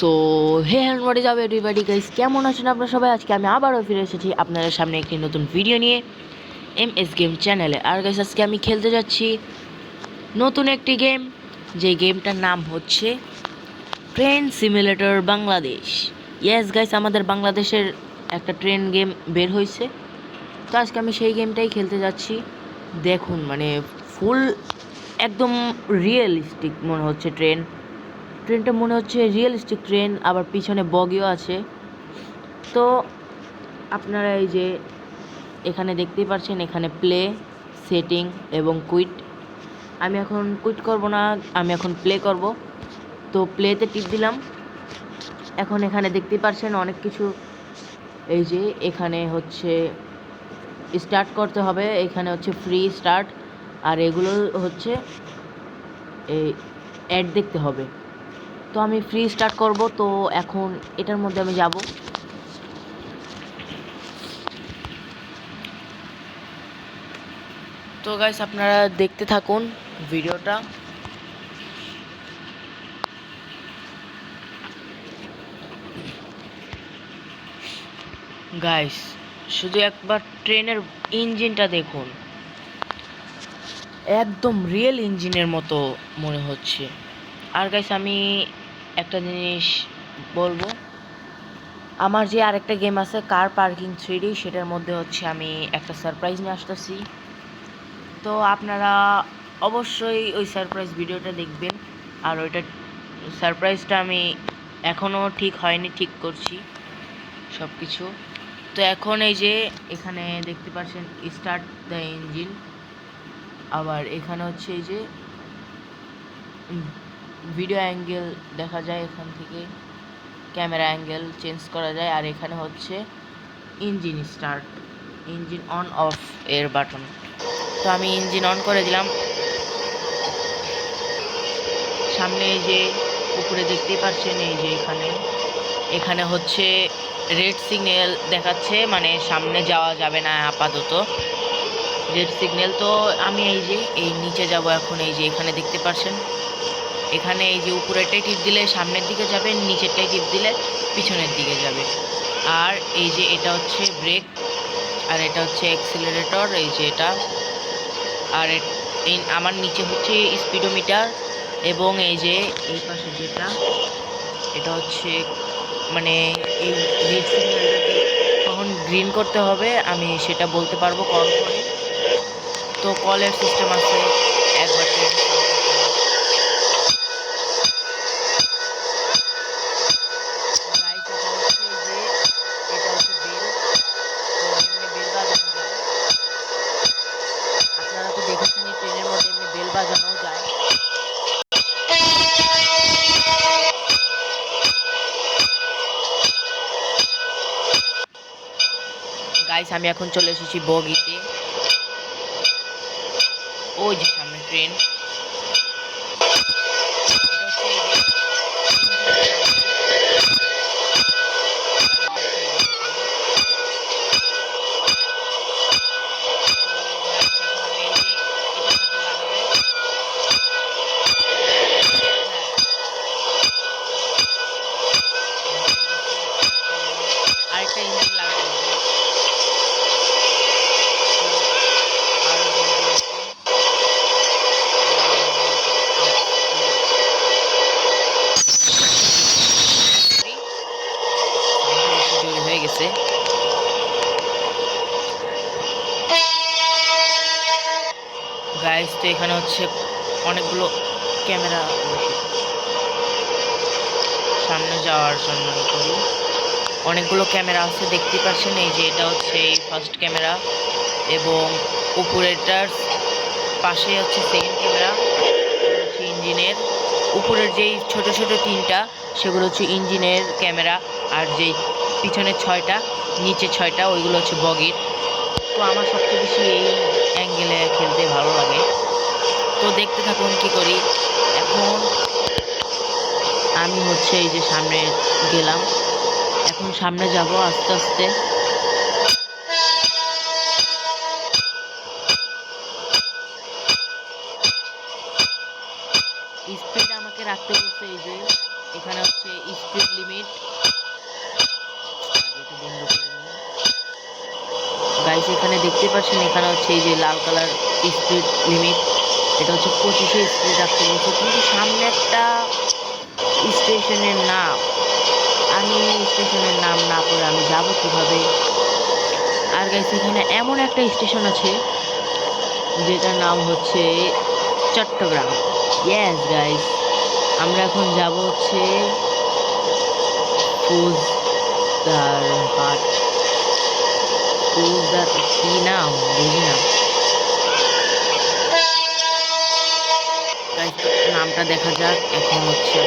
So hey and what is up everybody guys কেমন আছেন আপনারা সবাই? আজকে আমি আবারও ফিরে এসেছি আপনাদের সামনে একটি নতুন ভিডিও নিয়ে এম এস গেম চ্যানেলে আর গাইস আজকে আমি খেলতে যাচ্ছি নতুন একটি গেম যে গেমটার নাম হচ্ছে train simulator Bangladesh yes guys আমাদের বাংলাদেশের একটা ট্রেন গেম বের হয়েছে। তো আজকে আমি সেই গেমটাই খেলতে যাচ্ছি। দেখুন মানে ফুল একদম রিয়েলিস্টিক মনে হচ্ছে ট্রেন ট্রেনটা মনে হচ্ছে রিয়েলিস্টিক ট্রেন আবার পিছনে বগিও আছে। তো আপনারা এই যে এখানে দেখতেই পাচ্ছেন এখানে প্লে সেটিং এবং কুইট আমি এখন কুইট করব না, আমি এখন প্লে করব। তো প্লেতে টিপ দিলাম। এখন এখানে দেখতেই পাচ্ছেন অনেক কিছু। এই যে এখানে হচ্ছে স্টার্ট করতে হবে, এখানে হচ্ছে ফ্রি স্টার্ট আর এগুলো হচ্ছে এই অ্যাড দেখতে হবে। তো আমি ফ্রি স্টার্ট করব, তো এখন এটার মধ্যে আমি যাব। তো গাইস আপনারা দেখতে থাকুন ভিডিওটা। গাইস শুধু একবার ট্রেনের ইঞ্জিনটা দেখুন। একদম রিয়েল ইঞ্জিনের মতো মনে হচ্ছে। আর গাইস আমি একটা জিনিস বলব। আমার যে আরেকটা গেম আছে কার পার্কিং থ্রিডি সেটার মধ্যে হচ্ছে আমি একটা সারপ্রাইজ নিয়ে আসতেছি। তো আপনারা অবশ্যই ওই সারপ্রাইজ ভিডিওটা দেখবেন। আর ওইটা সারপ্রাইজটা আমি এখনও ঠিক হয়নি, ঠিক করছি সব কিছু তো এখন এই যে এখানে দেখতে পাচ্ছেন স্টার্ট দ্য ইঞ্জিন আবার এখানে হচ্ছে এই যে ভিডিও অ্যাঙ্গেল দেখা যায় এখান থেকে ক্যামেরা অ্যাঙ্গেল চেঞ্জ করা যায়, আর এখানে হচ্ছে engine start engine on off এর বাটন তো আমি ইঞ্জিন অন করে দিলাম। সামনে এই যে উপরে দেখতেই পাচ্ছেন এই যে এখানে। এখানে হচ্ছে রেড সিগন্যাল দেখাচ্ছে মানে সামনে যাওয়া যাবে না আপাতত। রেড সিগন্যাল তো আমি এই যে, এই নিচে যাব এখন, এই যে এখানে দেখতে পাচ্ছেন। এখানে এই যে উপরেরটাই টিপ দিলে সামনের দিকে যাবে, নিচেরটাই টিপ দিলে পিছনের দিকে যাবে। আর এই যে এটা হচ্ছে ব্রেক, আর এটা হচ্ছে অ্যাক্সিলারেটর, এই যে এটা। আর এই আমার নিচে হচ্ছে স্পিডোমিটার এবং এই যে এই পাশে যেটা, এটা হচ্ছে মানে এই রেড সিগন্যালটাকে কখন গ্রিন করতে হবে আমি সেটা বলতে পারব কল করে। তো কলের সিস্টেম আছে একবার ট্রেন Guys, এটা হচ্ছে যে এটা হচ্ছে বেল তো এমনি বেল বাজানো যায় আপনারা তো দেখেছেন এই ট্রেনের মধ্যে এমনি বেল বাজানোও যায় গাইস আমি এখন চলে এসেছি বগিতে। ওই যে সামনে ট্রেন এটা হচ্ছে এই যে আরেকটা ইঞ্জিন লাগাতে হবে তো আরও বন্ধু আছে। সাউন্ডটা বেশি জোরে হয়ে গেছে গাইস তো এখানে হচ্ছে অনেকগুলো ক্যামেরা সামনে যাওয়ার জন্য করি। অনেকগুলো ক্যামেরা আছে দেখতে পাচ্ছেন, এই যে এটা হচ্ছে এই ফার্স্ট ক্যামেরা এবং উপরেটার পাশে হচ্ছে সেকেন্ড ক্যামেরা। হচ্ছে ইঞ্জিনের উপরের যেই ছোট ছোট তিনটা, সেগুলো হচ্ছে ইঞ্জিনের ক্যামেরা আর যেই পিছনের ছয়টা, নিচে ছয়টা, ওইগুলো হচ্ছে বগির। তো আমার সবচেয়ে বেশি এই অ্যাঙ্গেলে খেলতে ভালো লাগে। তো দেখতে থাকুন কি করি। এখন আমি হচ্ছে এই যে সামনে গেলাম। এখন সামনে যাব আস্তে আস্তে। স্পিড আমাকে রাখতে বলছে এই যে, এখানে হচ্ছে স্পিড লিমিট। গাইস এখানে দেখতে পাচ্ছেন, এখানে হচ্ছে এই যে লাল কালার স্পিড লিমিট। এটা হচ্ছে পঁচিশে স্পিড রাখতে বলছে, কিন্তু সামনে একটা স্টেশনের নাম। আমি স্টেশনের নাম না পড়ে আমি যাব কীভাবে? আর গাইস এখানে এমন একটা স্টেশন আছে, যেটার নাম হচ্ছে চট্টগ্রাম। ইয়েস গাইস আমরা এখন যাব হচ্ছে ফুজদার হাট। ফুজদার কি নাম? বুঝি না। নামটা দেখা যাক। এখন হচ্ছে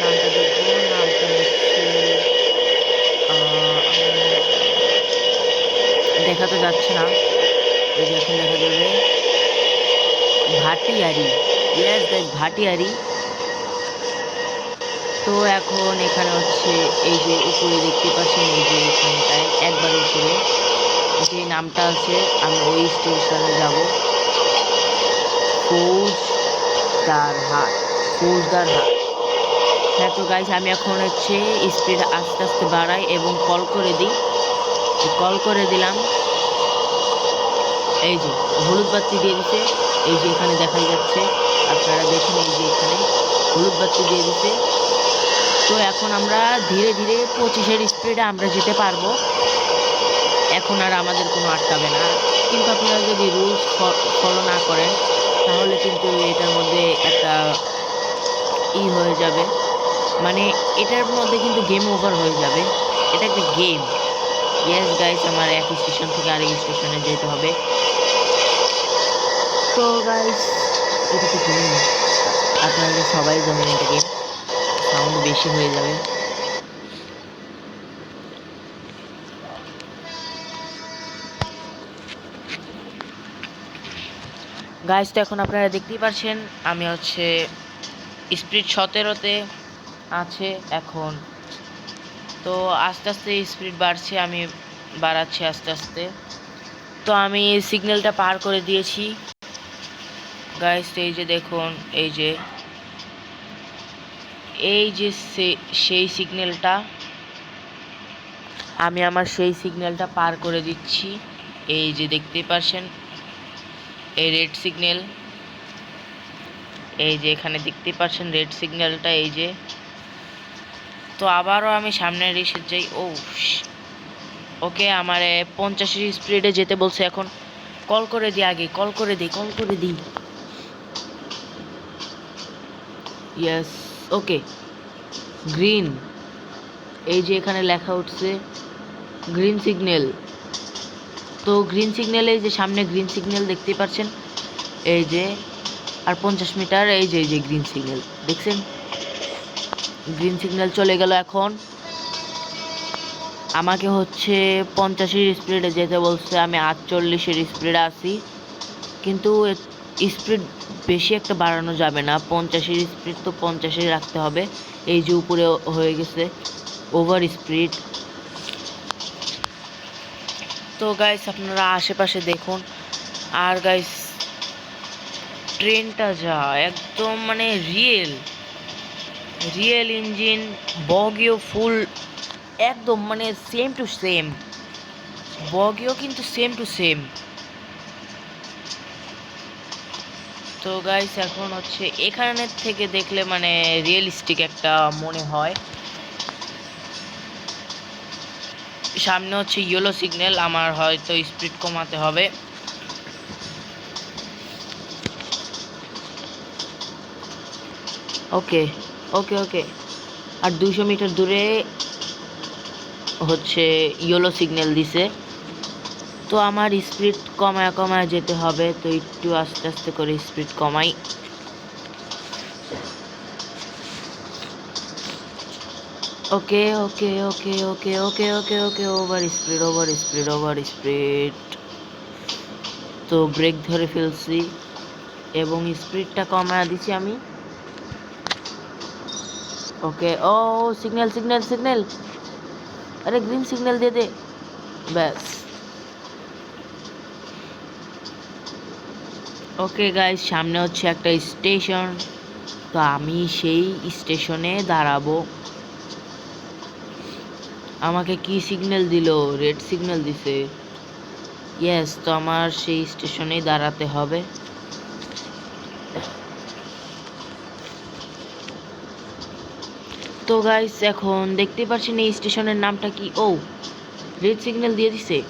নামটা দেখব। নামটা হচ্ছে দেখা তো যাচ্ছে না। এই যে এখন দেখা যাবে ভাটিয়ারি। ইয়াস গাইস ভাটিয়ারি। তো এখন এখানে হচ্ছে এই যে উপরে দেখতে পাচ্ছেন, এই যে এখানটায়, একবার উপরে। যে নামটা আছে, আমি ওই স্টেশনে যাব। ফৌজদার হাট ফৌজদার হাট। হ্যাঁ তো গাইস আমি এখন হচ্ছে স্পিড আস্তে আস্তে বাড়াই এবং কল করে দিই। কল করে দিলাম। এই যে, হলুদ বাতি দিয়ে দিছে। এই যে এখানে দেখা যাচ্ছে, আপনারা দেখুন এই যে এখানে হলুদ বাতি দিয়ে দিছে। তো এখন আমরা ধীরে ধীরে পঁচিশের স্পিডে আমরা যেতে পারব। এখন আর আমাদের কোনো আটকাবে না। কিন্তু আপনারা যদি রুলস ফলো না করেন তাহলে কিন্তু এটার মধ্যে একটা ই হয়ে যাবে। মানে এটার মধ্যে কিন্তু গেম ওভার হয়ে যাবে। এটা একটা গেম ইয়েস গাইস আমার এক স্টেশন থেকে আরেক স্টেশনে যেতে হবে। তো গাইস এটা তো গেম আপনারা সবাই জানেন এটা গেম সাউন্ড বেশি হয়ে যাবে। গাইস তো এখন আপনারা দেখতেই পাচ্ছেন আমি হচ্ছে স্পিড সতেরোতে আছে এখন। তো আস্তে আস্তে স্পিড বাড়ছে, আমি বাড়াচ্ছি আস্তে আস্তে। তো আমি সিগন্যালটা পার করে দিয়েছি। গাইস এই যে দেখুন, এই যে এই যে সেই সিগন্যালটা আমি আমার সেই সিগন্যালটা পার করে দিচ্ছি। এই যে দেখতেই পাচ্ছেন এই রেড সিগন্যাল এই যে এখানে দেখতে পাচ্ছেন রেড সিগন্যালটা এই যে। তো আবারও আমি সামনের এসে যাই। ও ওকে, আমার পঞ্চাশের স্পিডে যেতে বলছে এখন। কল করে দিই আগে, কল করে দিই কল করে দিই ইয়েস ওকে। গ্রিন এই যে এখানে লেখা উঠছে গ্রিন সিগন্যাল তো গ্রিন সিগন্যালে এই যে সামনে গ্রিন সিগন্যাল দেখতে পাচ্ছেন। এই যে, আর পঞ্চাশ মিটার, এই যে এই যে গ্রিন সিগন্যাল দেখছেন? গ্রিন সিগন্যাল চলে গেল এখন। আমাকে হচ্ছে পঞ্চাশের স্পিডে যেতে বলছে, আমি আটচল্লিশের স্পিডে আছি। কিন্তু স্পিড বেশি একটা বাড়ানো যাবে না। পঞ্চাশের স্পিড তো পঞ্চাশে রাখতে হবে। এই যে উপরে হয়ে গেছে ওভার স্পিড তো গাইস আপনারা আশেপাশে দেখুন। আর গাইস ট্রেনটা যা, একদম মানে রিয়েল রিয়েল ইঞ্জিন বগিও ফুল একদম মানে সেম টু সেম বগিও কিন্তু সেম টু সেম তো গাইস এখন হচ্ছে এখানের থেকে দেখলে মানে রিয়েলিস্টিক একটা মনে হয়। সামনে হচ্ছে ইয়েলো সিগন্যাল আমার হয়তো স্পিড কমাতে হবে। ওকে ওকে ওকে আর দুশো মিটার দূরে হচ্ছে ইয়েলো সিগন্যাল দিছে। তো আমার স্পিড কমায় কমায় যেতে হবে, তো একটু আস্তে আস্তে করে স্পিড কমাই। Okay okay okay okay okay okay okay over speed over speed over speed তো ব্রেক ধরে ফেলছি এবং স্পিডটা কমায় দিছি আমি। ওকে ও সিগন্যাল সিগন্যাল সিগন্যাল আরে গ্রিন সিগন্যাল দিয়ে দে। ব্যাস। ওকে গাইস সামনে হচ্ছে একটা স্টেশন তো আমি সেই স্টেশনে দাঁড়াবো। আমাকে কি সিগন্যাল দিল? রেড সিগন্যাল দিছে। ইয়েস তো আমার সেই স্টেশনেই দাঁড়াতে হবে। তো গাইস এখন দেখতে পাচ্ছেন এই স্টেশনের নামটা কি? ও রেড সিগন্যাল দিয়ে দিছে।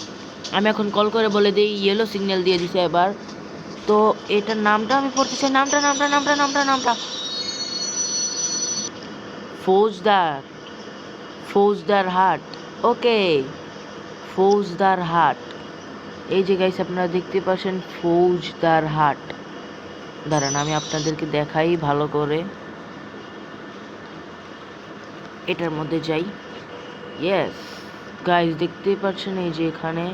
আমি এখন কল করে বলে দিই ইয়েলো সিগন্যাল দিয়ে দিছে এবার। তো এটার নামটা আমি পড়তে চাই। নামটা নামটা নামটা নামটা নামটা। ফৌজদার। ফৌজদার হাট ওকে ফৌজদার হাট এই যে গাইস আপনারা দেখতে পাচ্ছেন ফৌজদার হাট দাঁড়ান, আমি আপনাদেরকে দেখাই ভালো করে। এটার মধ্যে যাই। ইয়েস গাইস দেখতেই পাচ্ছেন এই যে এখানে।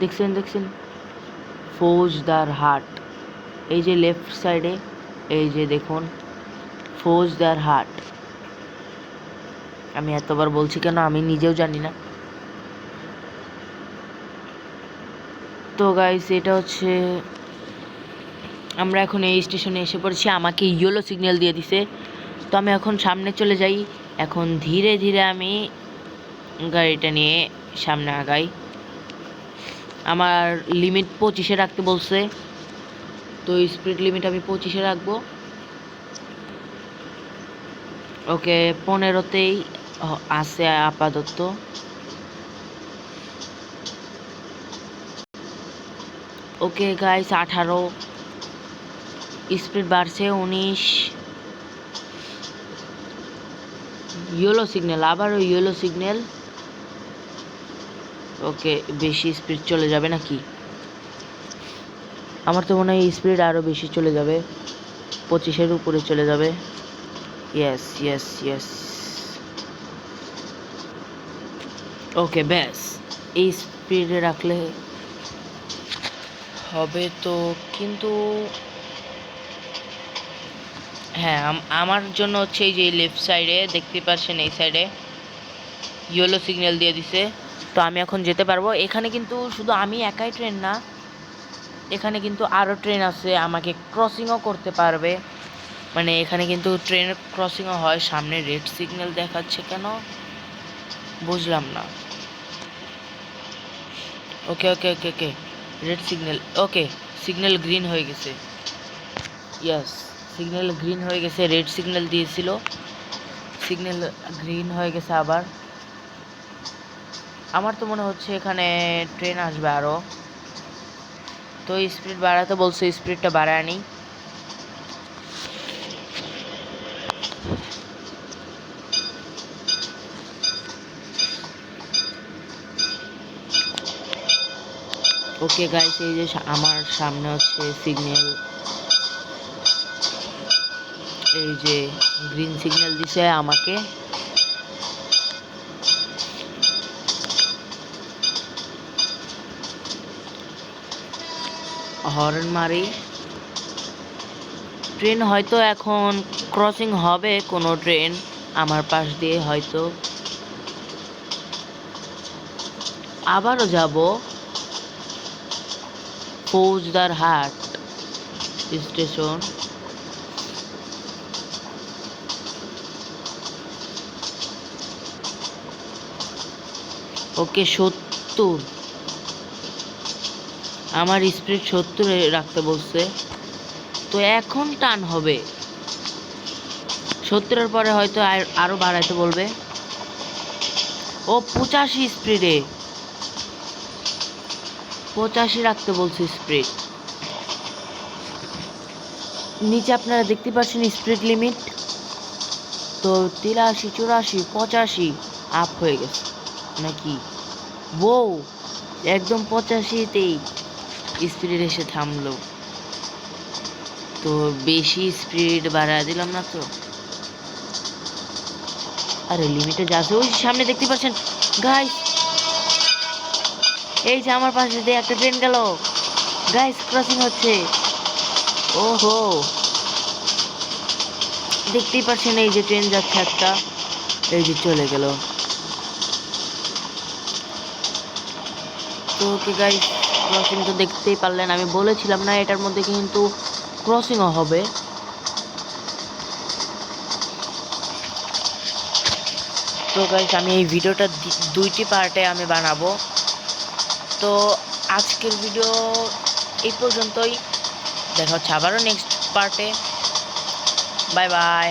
দেখছেন দেখছেন? ফৌজদার হাট এই যে লেফট সাইডে এই যে দেখুন। ফৌজদার হাট আমি এতবার বলছি কেন আমি নিজেও জানি না। তো গাইস এটা হচ্ছে, আমরা এখন এই স্টেশনে এসে পড়েছি, আমাকে ইয়েলো সিগন্যাল দিয়ে দিছে। তো আমি এখন সামনে চলে যাই। এখন ধীরে ধীরে আমি গাড়িটা নিয়ে সামনে আগাই। আমার লিমিট পঁচিশে রাখতে বলছে। তো স্পিড লিমিট আমি পঁচিশে রাখব। ওকে, পনেরোতেই আছে, আপাতত। ওকে গাইস আঠারো। স্পিড বাড়ছে উনিশ। ইয়েলো সিগন্যাল আবারও ইয়েলো সিগন্যাল ওকে, বেশি স্পিড চলে যাবে নাকি? আমার তো মনে হয় স্পিড আরও বেশি চলে যাবে। পঁচিশের উপরে চলে যাবে। ইয়েস ইয়েস ইয়েস ওকে ব্যাস। এই স্পিডে রাখলে হবে তো, কিন্তু হ্যাঁ আম- আমার জন্য হচ্ছে এই যে লেফট সাইডে দেখতে পাচ্ছেন এই সাইডে ইয়েলো সিগন্যাল দিয়ে দিছে। তো আমি এখন যেতে পারব। এখানে কিন্তু শুধু আমি একাই ট্রেন না, এখানে কিন্তু আরও ট্রেন আছে, আমাকে ক্রসিংও করতে পারবে। মানে এখানে কিন্তু ট্রেন ক্রসিংও হয়, সামনে রেড সিগন্যাল দেখাচ্ছে কেন? বুঝলাম না। Okay okay okay okay. Red signal okay signal green হয়ে গেছে। ইয়াস সিগন্যাল গ্রিন হয়ে গেছে। রেড সিগন্যাল দিয়েছিল। সিগন্যাল গ্রিন হয়ে গেছে আবার। আমার তো মনে হচ্ছে এখানে ট্রেন আসবে আরও তো স্পিড বাড়াতে বলছে স্পিডটা বাড়ায় ওকে গাইস এই যে আমার সামনে হচ্ছে সিগন্যাল এই যে গ্রিন সিগন্যাল দিছে আমাকে। হর্ন মারি। ট্রেন হয়তো এখন ক্রসিং হবে কোনো ট্রেন আমার পাশ দিয়ে হয়তো। আবারও যাব। ফৌজদার হাট স্টেশন। ওকে সত্তর। আমার স্পিড সত্তরে রাখতে বলছে। তো এখন টান হবে। সত্তরের পরে হয়তো আরও বাড়াইতে বলবে। ও পঁচাশি স্পিডে। পঁচাশি রাখতে বলছে স্পিড নিচে আপনারা দেখতে পাচ্ছেন স্পিড লিমিট। তো তিরাশি, চুরাশি, পঁচাশি আপ হয়ে গেছে। নাকি? বউ একদম পঁচাশিতেই স্পিড এসে থামলো। তো বেশি স্পিড বাড়ায় দিলাম না তো। আরে লিমিটে যা ওই সামনে দেখতে পাচ্ছেন। গাইস এই যে আমার পাশে দিয়ে একটা ট্রেন গেল। গাইস ক্রসিং হচ্ছে। ওহো। দেখতেই পাচ্ছেন এই যে ট্রেন যাচ্ছে একটা। এই যে চলে গেল। তো ওকে গাইস ক্রসিং তো দেখতেই পারলেন। আমি বলেছিলাম না এটার মধ্যে কিন্তু ক্রসিংও হবে। তো গাইস আমি এই ভিডিওটা দুইটি পার্টে আমি বানাবো। তো আজকের ভিডিও এই পর্যন্তই। দেখা হচ্ছে আবারও নেক্সট পার্টে বাই বাই